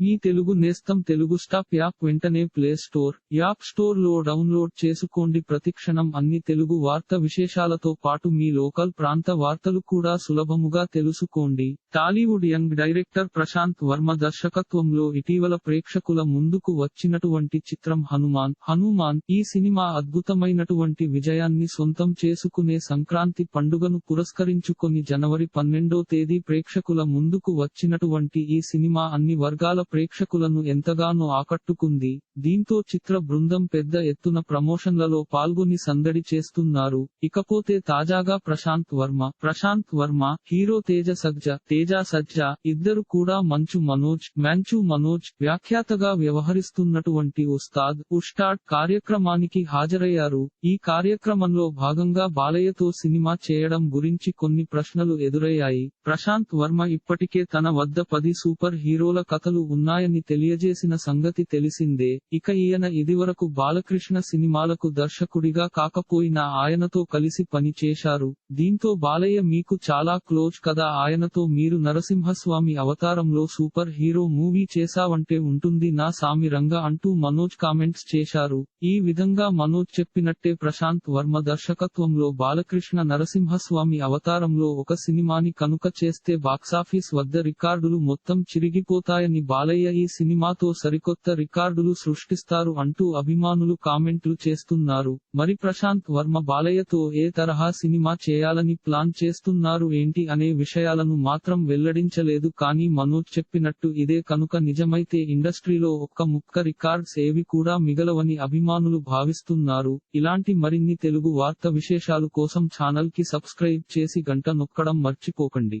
మీ తెలుగు నేస్తం Telugu stop app వెంటనే play store app స్టోర్లో డౌన్లోడ్ చేసుకోండి. ప్రతిక్షణం అన్ని తెలుగు వార్త విశేషాలతో పాటు మీ లోకల్ ప్రాంత వార్తలు కూడా సులభముగా తెలుసుకోండి. టాలీవుడ్ యంగ్ డైరెక్టర్ ప్రశాంత్ వర్మ దర్శకత్వంలో ఇటీవల ప్రేక్షకుల ముందుకు వచ్చినటువంటి చిత్రం హనుమాన్. హనుమాన్ ఈ సినిమా అద్భుతమైనటువంటి విజయాన్ని సొంతం చేసుకునే సంక్రాంతి పండుగను పురస్కరించుకొని జనవరి పన్నెండో తేదీ ప్రేక్షకుల ముందుకు వచ్చినటువంటి ఈ సినిమా అన్ని వర్గాల ప్రేక్షకులను ఎంతగానో ఆకట్టుకుంది. దీంతో చిత్ర బృందం పెద్ద ఎత్తున ప్రమోషన్లలో పాల్గొని సందడి చేస్తున్నారు. ఇకపోతే తాజాగా ప్రశాంత్ వర్మ ప్రశాంత్ వర్మ హీరో తేజ సజ్జ తేజ సజ్జ ఇద్దరు కూడా మంచు మనోజ్ మంచు మనోజ్ వ్యాఖ్యాతగా వ్యవహరిస్తున్నటువంటి ఉస్తాద్ ఉస్టాడ్ కార్యక్రమానికి హాజరయ్యారు. ఈ కార్యక్రమంలో భాగంగా బాలయ్యతో సినిమా చేయడం గురించి కొన్ని ప్రశ్నలు ఎదురయ్యాయి. ప్రశాంత్ వర్మ ఇప్పటికే తన వద్ద పది సూపర్ హీరోల కథలు ఉన్నాయని తెలియజేసిన సంగతి తెలిసిందే. ఇక ఈయన ఇదివరకు బాలకృష్ణ సినిమాలకు దర్శకుడిగా కాకపోయినా ఆయనతో కలిసి పని చేశారు. దీంతో బాలయ్య మీకు చాలా క్లోజ్ కదా. ఆయనతో మీరు నరసింహస్వామి అవతారంలో సూపర్ హీరో మూవీ చేశావంటే ఉంటుంది. నా సామి రంగ అంటూ మనోజ్ కామెంట్స్ చేశారు. ఈ విధంగా మనోజ్ చెప్పినట్టే ప్రశాంత్ వర్మ దర్శకత్వంలో బాలకృష్ణ నరసింహస్వామి అవతారంలో ఒక సినిమాని కనుక చేస్తే బాక్సాఫీస్ వద్ద రికార్డులు మొత్తం చిరిగిపోతాయని బాలయ్య ఈ సినిమాతో సరికొత్త రికార్డులు సృష్టిస్తారు అంటూ అభిమానులు కామెంట్లు చేస్తున్నారు. మరి ప్రశాంత్ వర్మ బాలయ్యతో ఏ తరహా సినిమా చేయాలని ప్లాన్ చేస్తున్నారు ఏంటి అనే విషయాలను మాత్రం వెల్లడించలేదు కానీ మనోజ్ చెప్పినట్టు ఇదే కనుక నిజమైతే ఇండస్ట్రీలో ఒక్క ముక్క రికార్డ్స్ ఏవి కూడా మిగలవని అభిమానులు భావిస్తున్నారు. ఇలాంటి మరిన్ని తెలుగు వార్త విశేషాలు కోసం ఛానల్కి సబ్స్క్రైబ్ చేసి గంట నొక్కడం మర్చిపోకండి.